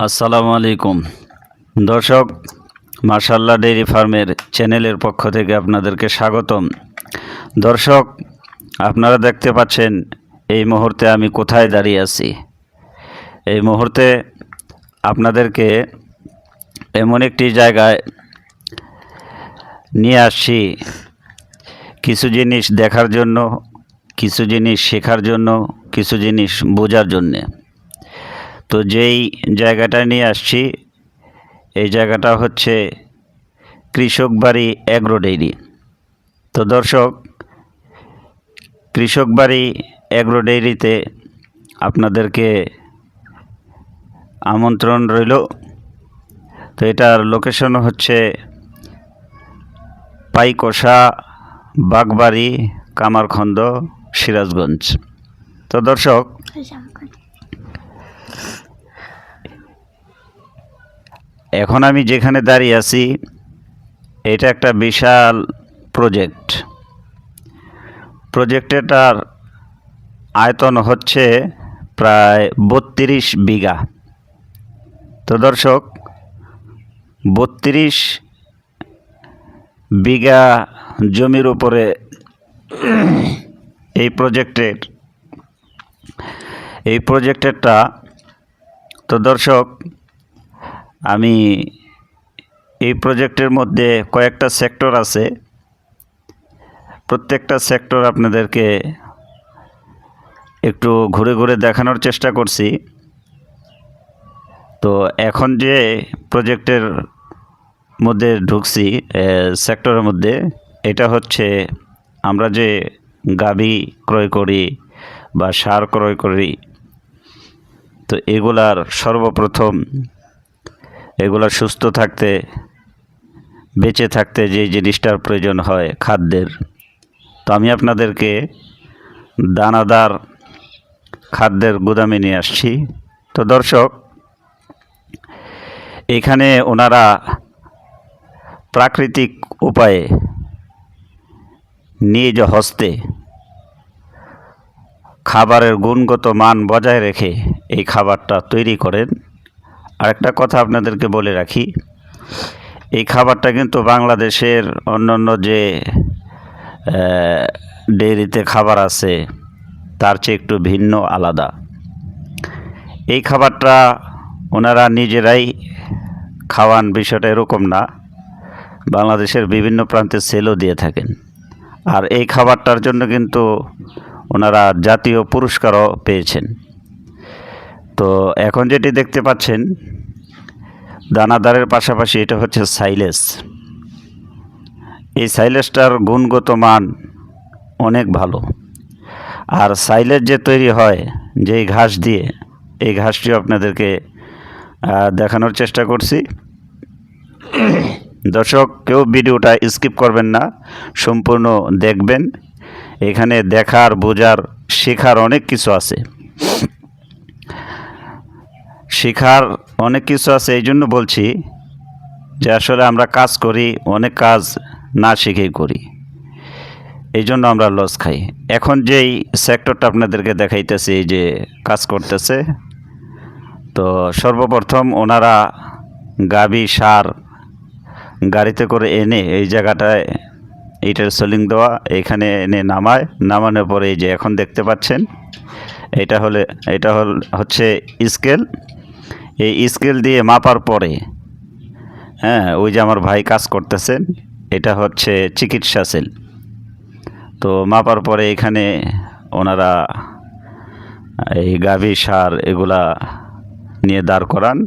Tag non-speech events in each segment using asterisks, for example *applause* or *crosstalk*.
আসসালামু আলাইকুম। দর্শক মার্শাল্লাহ ডেইরি ফার্মের চ্যানেলের পক্ষ থেকে আপনাদেরকে স্বাগতম। দর্শক, আপনারা দেখতে পাচ্ছেন, এই মুহূর্তে আমি কোথায় দাঁড়িয়ে আছি। এই মুহূর্তে আপনাদেরকে এমন একটি জায়গায় নিয়ে আসছি। কিছু জিনিস দেখার জন্য, কিছু জিনিস শেখার জন্য, কিছু জিনিস বোঝার জন্যে। তো যেই জায়গাটা নিয়ে আসছি, এই জায়গাটা হচ্ছে কৃষক বাড়ি অ্যাগ্রো ডেইরি। তো দর্শক কৃষক বাড়ি অ্যাগ্রো ডেইরিতে আপনাদেরকে আমন্ত্রণ রইল। তো এটার লোকেশন হচ্ছে পাইকষা, বাগবাড়ি, কামারখন্দ, সিরাজগঞ্জ। তো দর্শক এখন আমি যেখানে দাঁড়িয়ে আছি, এটা একটা বিশাল প্রজেক্ট প্রজেক্টটার আয়তন হচ্ছে প্রায় বত্রিশ বিঘা। তো দর্শক, বত্রিশ বিঘা জমির উপরে এই প্রজেক্টের এই প্রজেক্টেরটা তো দর্শক আমি এই প্রজেক্টের মধ্যে কয়েকটা সেক্টর আছে। প্রত্যেকটা সেক্টর আপনাদেরকে একটু ঘুরে ঘুরে দেখানোর চেষ্টা করছি। তো এখন যে প্রজেক্টের মধ্যে ঢুকছি সেক্টরের মধ্যে, এটা হচ্ছে আমরা যে গাবি ক্রয় করি বা সার ক্রয় করি, তো এগুলার সর্বপ্রথম এগুলা সুস্থ থাকতে, বেঁচে থাকতে যে জিনিসটার প্রয়োজন হয় খাদ্যের। তো আমি আপনাদেরকে দানাদার খাদ্যের গুদামে নিয়ে আসছি। তো দর্শক, এখানে ওনারা প্রাকৃতিক উপায়ে নিজ হস্তে খাবারের গুণগত মান বজায় রেখে এই খাবারটা তৈরি করেন। আরেকটা কথা আপনাদেরকে বলে রাখি, এই খাবারটা কিন্তু বাংলাদেশের অন্যান্য যে ডেয়ারিতে খাবার আছে, তার চেয়ে একটু ভিন্ন, আলাদা। এই খাবারটা ওনারা নিজেরাই খাওয়ান বিষয়টা এরকম না, বাংলাদেশের বিভিন্ন প্রান্তে সেলও দিয়ে থাকেন। আর এই খাবারটার জন্য কিন্তু ওনারা জাতীয় পুরস্কারও পেয়েছেন। তো এখন যেটি দেখতে পাচ্ছেন, দানাদারের পাশাপাশি এটা হচ্ছে সাইলেস। এই সাইলেসটার গুণগত মান অনেক ভালো। আর সাইলেজ যে তৈরি হয়, যেই ঘাস দিয়ে, এই ঘাসটিও আপনাদেরকে দেখানোর চেষ্টা করছি। দর্শক, কেউ ভিডিওটা স্কিপ করবেন না, সম্পূর্ণ দেখবেন। এখানে দেখার, বোঝার, শেখার অনেক কিছু আছে। শেখার অনেক কিছু আছে, এই জন্য বলছি যে আসলে আমরা কাজ করি, অনেক কাজ না শিখেই করি। এই জন্য আমরা লস খাই। এখন যেই সেক্টরটা আপনাদেরকে দেখাইতেছি যে কাজ করতেছে, তো সর্বপ্রথম ওনারা গাবি, সার গাড়িতে করে এনে এই জায়গাটায় এইটার সোলিং দেওয়া, এখানে এনে নামায়। নামানোর পরে এই যে এখন দেখতে পাচ্ছেন, এটা হলে, এটা হল, হচ্ছে স্কেল এই স্কেল দিয়ে মাপার পরে হ্যাঁ ওই যে আমার ভাই কাজ করতেছেন এটা হচ্ছে চিকিৎসা সেল। তো মাপার পরে এখানে ওনারা এই গাভী সার এগুলা নিয়ে দাঁড় করান।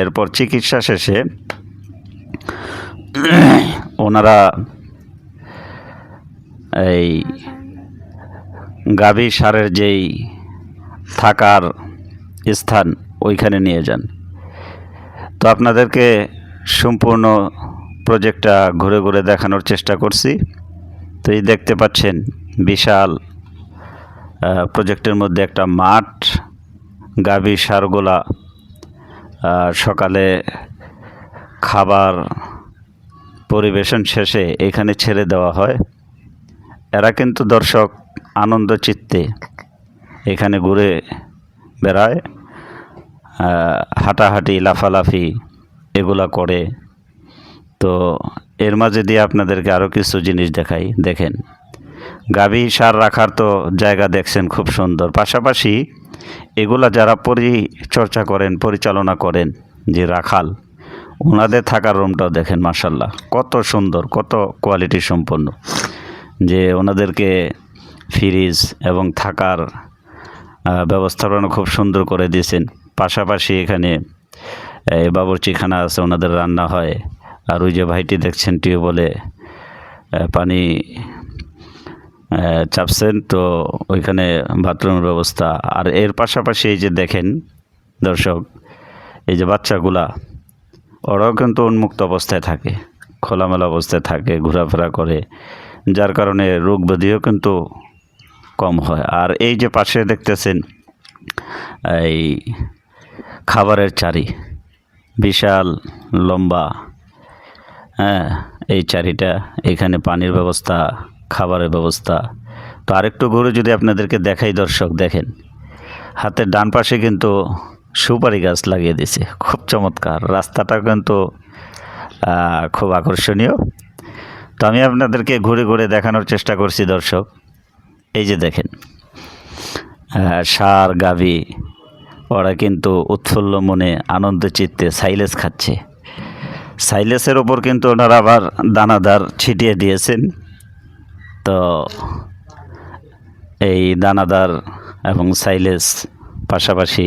এরপর চিকিৎসা শেষে ওনারা এই গাভী সারের যেই থাকার স্থান ওইখানে নিয়ে যান। তো আপনাদেরকে সম্পূর্ণ প্রজেক্টটা ঘুরে ঘুরে দেখানোর চেষ্টা করছি। তো এই দেখতে পাচ্ছেন বিশাল প্রজেক্টের মধ্যে একটা মাঠ, গাভী সারগোলা সকালে খাবার পরিবেশন শেষে এখানে ছেড়ে দেওয়া হয়। এরা কিন্তু দর্শক আনন্দ চিত্তে এখানে ঘুরে বেড়ায়। হাঁটাহাঁটি, লাফালাফি এগুলা করে। তো এর মাঝে দিয়ে আপনাদেরকে আরও কিছু জিনিস দেখাই। দেখেন গাভী সার রাখার তো জায়গা দেখছেন খুব সুন্দর। পাশাপাশি এগুলা যারা পরিচর্যা করেন, পরিচালনা করেন, যে রাখাল, ওনাদের থাকার রুমটাও দেখেন মার্শাল্লাহ কত সুন্দর, কত কোয়ালিটি সম্পন্ন। যে ওনাদেরকে ফ্রিজ এবং থাকার ব্যবস্থাপনা খুব সুন্দর করে দিয়েছেন। পাশাপাশি এখানে বাবরচিখানা আছে ওনাদের রান্না হয়। আর ওই যে ভাইটি দেখছেন আহ, পানি চাপছেন তো ওইখানে বাথরুমের ব্যবস্থা। আর এর পাশাপাশি এই যে দেখেন দর্শক এই যে বাচ্চাগুলা ওরাও কিন্তু উন্মুক্ত অবস্থায় থাকে খোলামেলা অবস্থায় থাকে ঘোরাফেরা করে যার কারণে রোগ ব্যাধিও কিন্তু কম হয়। আর এই যে পাশে দেখতেছেন এই খাবারের চারি। বিশাল, লম্বা হ্যাঁ এই চারিটা। এখানে পানির ব্যবস্থা, খাবারের ব্যবস্থা। তো আরেকটু ঘুরে যদি আপনাদেরকে দেখাই দর্শক, দেখেন। হাতের ডান পাশে কিন্তু সুপারি গাছ লাগিয়ে দিয়েছে। খুব চমৎকার। রাস্তাটা কিন্তু খুব আকর্ষণীয়। তো আমি আপনাদেরকে ঘুরে ঘুরে দেখানোর চেষ্টা করছি দর্শক। এই যে দেখেন ষাঁড় গাভী ওরা কিন্তু উৎফুল্ল মনে আনন্দ চিত্তে সাইলেস খাচ্ছে। সাইলেসের ওপর কিন্তু ওনারা আবার দানাদার ছিটিয়ে দিয়েছেন। তো এই দানাদার এবং সাইলেস পাশাপাশি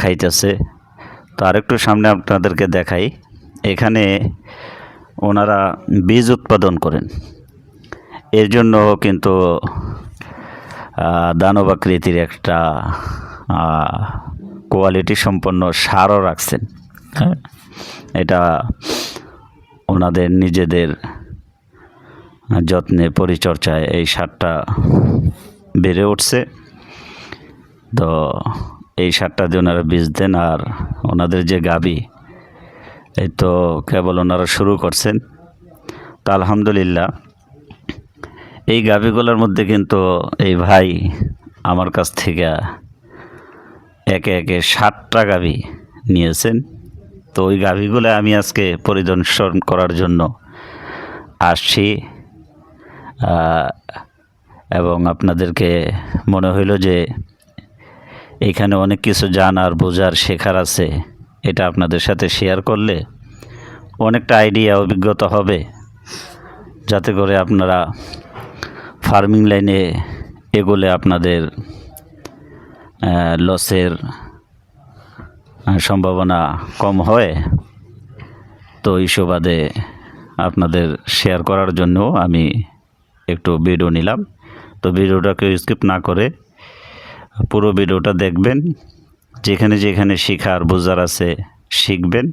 খাইতেছে। তো আরেকটু সামনে আপনাদেরকে দেখাই, এখানে ওনারা বীজ উৎপাদন করেন। এর জন্য কিন্তু আহ, দানব আকৃতির একটা কোয়ালিটি সম্পন্ন সারও রাখছেন। হ্যাঁ? এটা ওনাদের নিজেদের যত্নে পরিচর্যায় এই সারটা বেড়ে উঠছে। তো এই সারটা দিয়ে ওনারা বীজ দেন আর ওনাদের যে গাবি এই তো কেবল ওনারা শুরু করছেন। তো আলহামদুলিল্লাহ এই গাভিগুলোর মধ্যে কিন্তু এই ভাই আমার কাছ থেকে একে একে ষাটটা গাভি নিয়েছেন। তো ওই গাভিগুলো আমি আজকে পরিদর্শন করার জন্য আসছি। এবং আপনাদেরকে মনে হইল যে এখানে অনেক কিছু জানার, বোঝার, শেখার আছে। এটা আপনাদের সাথে শেয়ার করলে অনেকটা আইডিয়া অভিজ্ঞতা হবে। যাতে করে আপনারা ফার্মিং লাইনে এগোলে আপনাদের লসের সম্ভাবনা কম হয়। তো এই সুবাদে আপনাদের শেয়ার করার জন্য আমি একটু ভিডিও নিলাম। তো ভিডিওটাকে স্কিপ না করে পুরো ভিডিওটা দেখবেন। যেখানে যেখানে শেখার, বোঝার আছে, শিখবেন।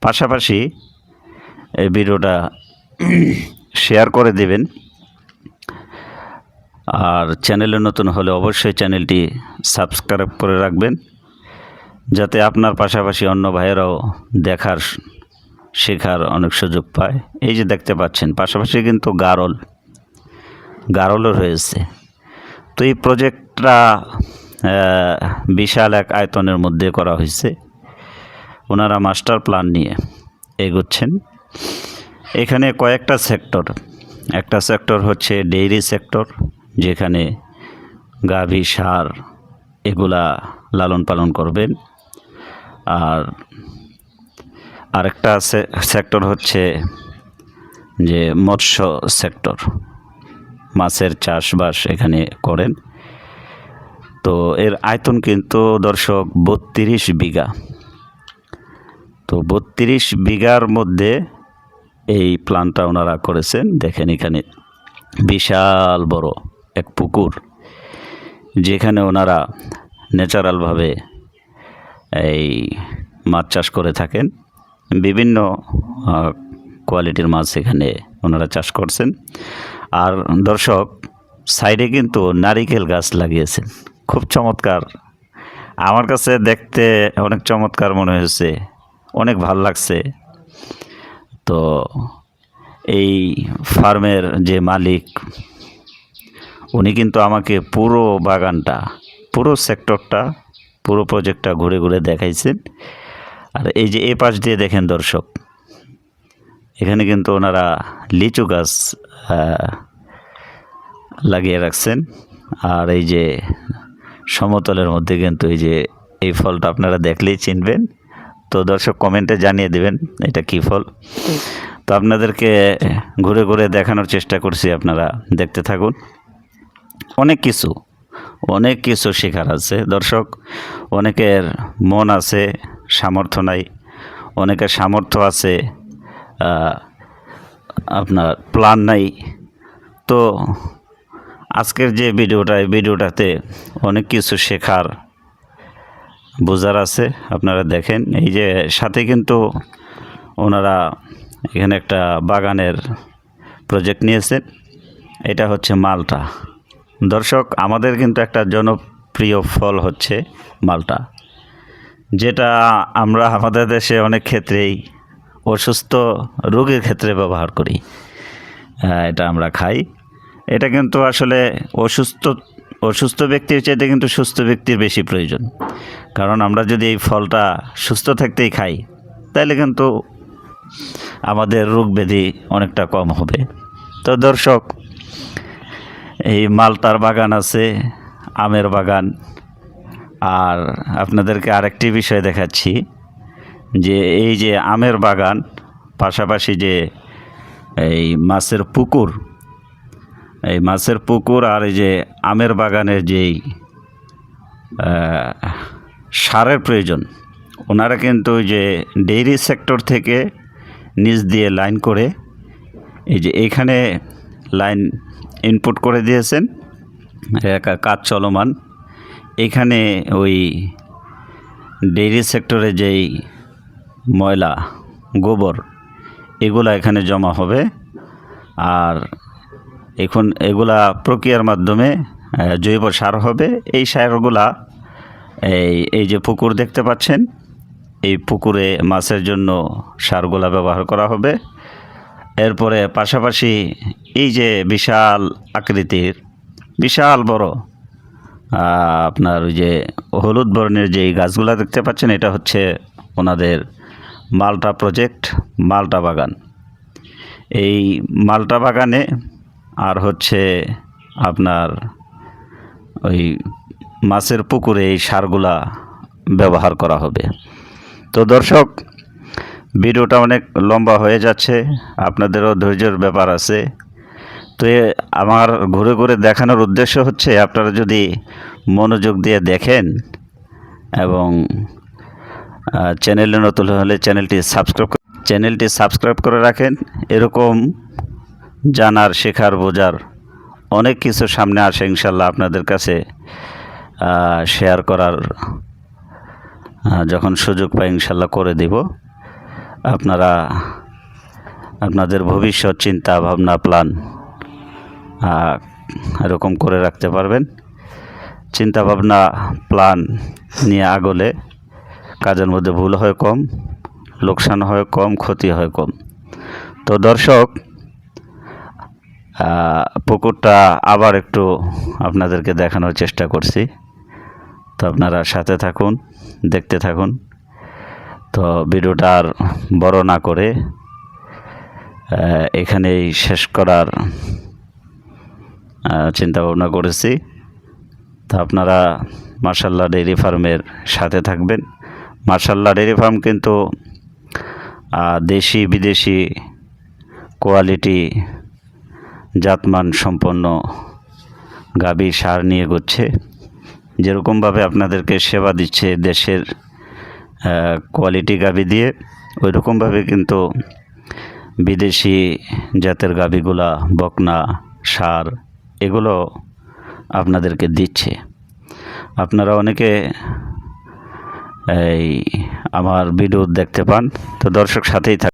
পাশাপাশি এই ভিডিওটা শেয়ার *clears throat* করে দেবেন। আর চ্যানেলে নতুন হলে অবশ্যই চ্যানেলটি সাবস্ক্রাইব করে রাখবেন, যাতে আপনার পাশাপাশি অন্য ভাইয়েরাও দেখার শেখার অনেক সুযোগ পায়। এই যে দেখতে পাচ্ছেন, পাশাপাশি কিন্তু গারল, গারলও রয়েছে। তো এই প্রজেক্টটা বিশাল এক আয়তনের মধ্যে করা হয়েছে। ওনারা মাস্টার প্ল্যান নিয়ে এগোচ্ছেন। এখানে কয়েকটা সেক্টর একটা সেক্টর হচ্ছে ডেইরি সেক্টর যেখানে গাভী সার এগুলা লালন পালন করবেন। আর আরেকটা সেক্টর হচ্ছে যে মৎস্য সেক্টর। মাছের চাষবাস এখানে করেন। তো এর আয়তন কিন্তু দর্শক বত্রিশ বিঘা। তো বত্রিশ বিঘার মধ্যে এই প্ল্যানটা ওনারা করেছেন। দেখেন এখানে বিশাল বড়। এক পুকুর, যেখানে ওনারা ন্যাচারালভাবে এই মাছ চাষ করে থাকেন। বিভিন্ন কোয়ালিটির মাছ এখানে ওনারা চাষ করছেন। আর দর্শক, সাইডে কিন্তু নারিকেল গাছ লাগিয়েছেন। খুব চমৎকার। আমার কাছে দেখতে অনেক চমৎকার মনে হয়েছে, অনেক ভালো লাগছে। তো এই ফার্মের যে মালিক উনি কিন্তু আমাকে পুরো বাগানটা পুরো সেক্টরটা পুরো প্রজেক্টটা ঘুরে ঘুরে দেখাইছেন। আর এই যে এ পাশ দিয়ে দেখেন দর্শক এখানে কিন্তু ওনারা লিচু গাছ লাগিয়ে রাখছেন। আর এই যে সমতলের মধ্যে কিন্তু এই যে এই ফলটা আপনারা দেখলেই চিনবেন। তো দর্শক কমেন্টে জানিয়ে দেবেন এটা কী ফল। তো আপনাদেরকে ঘুরে ঘুরে দেখানোর চেষ্টা করছি আপনারা দেখতে থাকুন। অনেক কিছু অনেক কিছু শেখার আছে। দর্শক, অনেকের মন আছে, সামর্থ্য নাই, অনেকের সামর্থ্য আছে আপনার প্ল্যান নাই। তো আজকের যে ভিডিওটা, এই ভিডিওটাতে অনেক কিছু শেখার বোঝার আছে, আপনারা দেখেন। এই যে সাথে কিন্তু ওনারা এখানে একটা বাগানের প্রজেক্ট নিয়েছেন। এটা হচ্ছে মালটা। দর্শক, আমাদের কিন্তু একটা জনপ্রিয় ফল হচ্ছে মালটা, যেটা আমরা আমাদের দেশে অনেক ক্ষেত্রেই অসুস্থ রোগীর ক্ষেত্রে ব্যবহার করি। এটা আমরা খাই। এটা কিন্তু আসলে অসুস্থ অসুস্থ ব্যক্তির চাইতে কিন্তু সুস্থ ব্যক্তির বেশি প্রয়োজন। কারণ আমরা যদি এই ফলটা সুস্থ থাকতেই খাই তাহলে কিন্তু আমাদের রোগ ব্যাধি অনেকটা কম হবে। তো দর্শক এই মালটার বাগান আছে, আমের বাগান। আর আপনাদেরকে আরেকটি বিষয় দেখাচ্ছি, যে এই যে আমের বাগান, পাশাপাশি যে এই মাছের পুকুর, এই মাছের পুকুর আর এই যে আমের বাগানের যেই সারের প্রয়োজন, ওনারা কিন্তু যে ডেইরি সেক্টর থেকে নিচ দিয়ে লাইন করে, এই যে এইখানে লাইন ইনপুট করে দিয়েছেন। কাজ চলমান। এখানে ওই ডেইরি সেক্টরে যেই ময়লা, গোবর, এগুলা এখানে জমা হবে। আর এখন এগুলা প্রক্রিয়ার মাধ্যমে জৈব সার হবে। এই সারগুলা, এই এই যে পুকুর দেখতে পাচ্ছেন, এই পুকুরে মাছের জন্য সারগুলা ব্যবহার করা হবে। এরপরে পাশাপাশি এই যে বিশাল আকৃতির, বিশাল বড় আপনার ওই যে হলুদ বর্ণের যে গাছগুলো দেখতে পাচ্ছেন, এটা হচ্ছে ওনাদের মালটা প্রজেক্ট, মালটা বাগান। এই মালটা বাগানে আর হচ্ছে আপনার ওই মাছের পুকুরে এই সারগুলা ব্যবহার করা হবে। তো দর্শক ভিডিওটা অনেক লম্বা হয়ে যাচ্ছে, আপনাদেরও ধৈর্যের ব্যাপার আছে। তো আমার ঘুরে ঘুরে দেখানোর উদ্দেশ্য হচ্ছে, আপনারা যদি মনোযোগ দিয়ে দেখেন এবং চ্যানেলে নতুন হলে চ্যানেলটি সাবস্ক্রাইব চ্যানেলটি সাবস্ক্রাইব করে রাখেন। এরকম জানার, শেখার, বোঝার অনেক কিছু সামনে আসে ইনশাল্লাহ আপনাদের কাছে শেয়ার করার যখন সুযোগ পাই ইনশাল্লাহ করে দেব। আপনারা, আপনাদের ভবিষ্যৎ চিন্তা ভাবনা প্ল্যান এরকম করে রাখতে পারবেন। চিন্তা ভাবনা প্ল্যান নিয়ে আগলে কাজের মধ্যে ভুল হয় কম, লোকসান হয় কম, ক্ষতি হয় কম। তো দর্শক পুকুরটা আবার একটু আপনাদেরকে দেখানোর চেষ্টা করছি। তো আপনারা সাথে থাকুন, দেখতে থাকুন। তো ভিডিওটা আর বড় না করে এখানেই শেষ করার চিন্তা ভাবনা করেছি। তো আপনারা মার্শাল্লাহ ডেইরি ফার্মের সাথে থাকবেন। মার্শাল্লাহ ডেইরি ফার্ম কিন্তু দেশি বিদেশি কোয়ালিটি জাতমান সম্পন্ন গাভী সার নিয়ে গচ্ছে। যেরকমভাবে আপনাদেরকে সেবা দিচ্ছে দেশের কোয়ালিটি গাভি দিয়ে ওই রকমভাবে কিন্তু বিদেশি জাতের গাভিগুলা বকনা, সার এগুলো আপনাদেরকে দিচ্ছে। আপনারা অনেকে এই আমার ভিডিও দেখতে পান, তো দর্শক সাথেই থাক